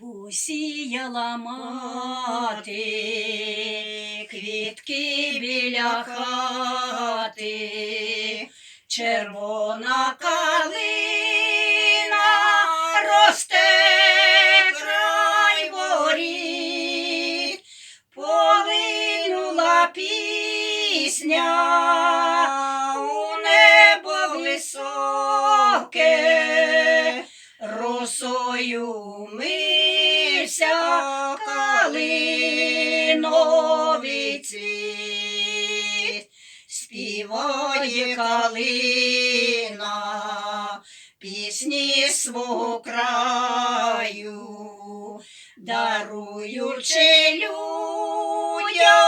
Посіяла мати квітки біля хати, червона калина росте край воріт, полинула пісня у небо високе, росою калиновий цвіт, співає калина пісні свого краю, даруючи людям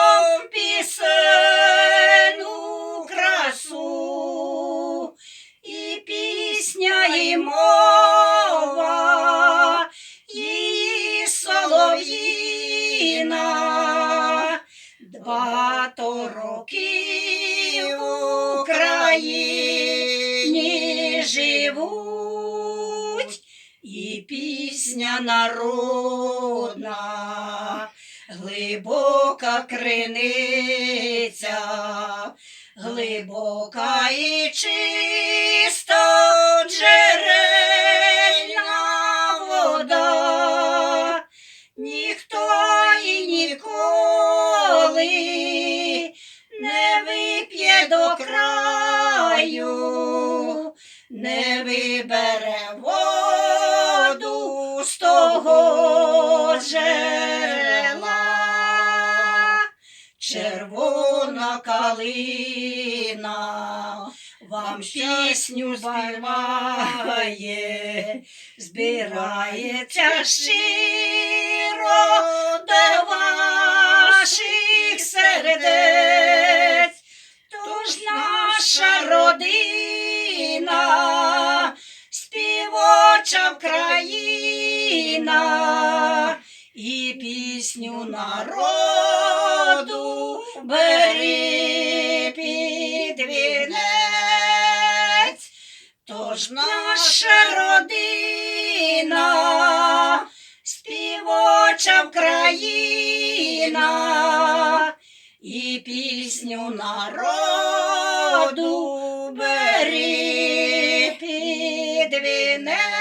багато років в Україні живуть, і пісня народна, глибока криниця, глибока і чиста джерельна не вибере воду з того джерела. Червона калина вам пісню співає, збирається щиро до ваших родина, співоча країна і пісню народу бери під вінець. Тож наша родина, співоча країна і пісню народу бери Amen.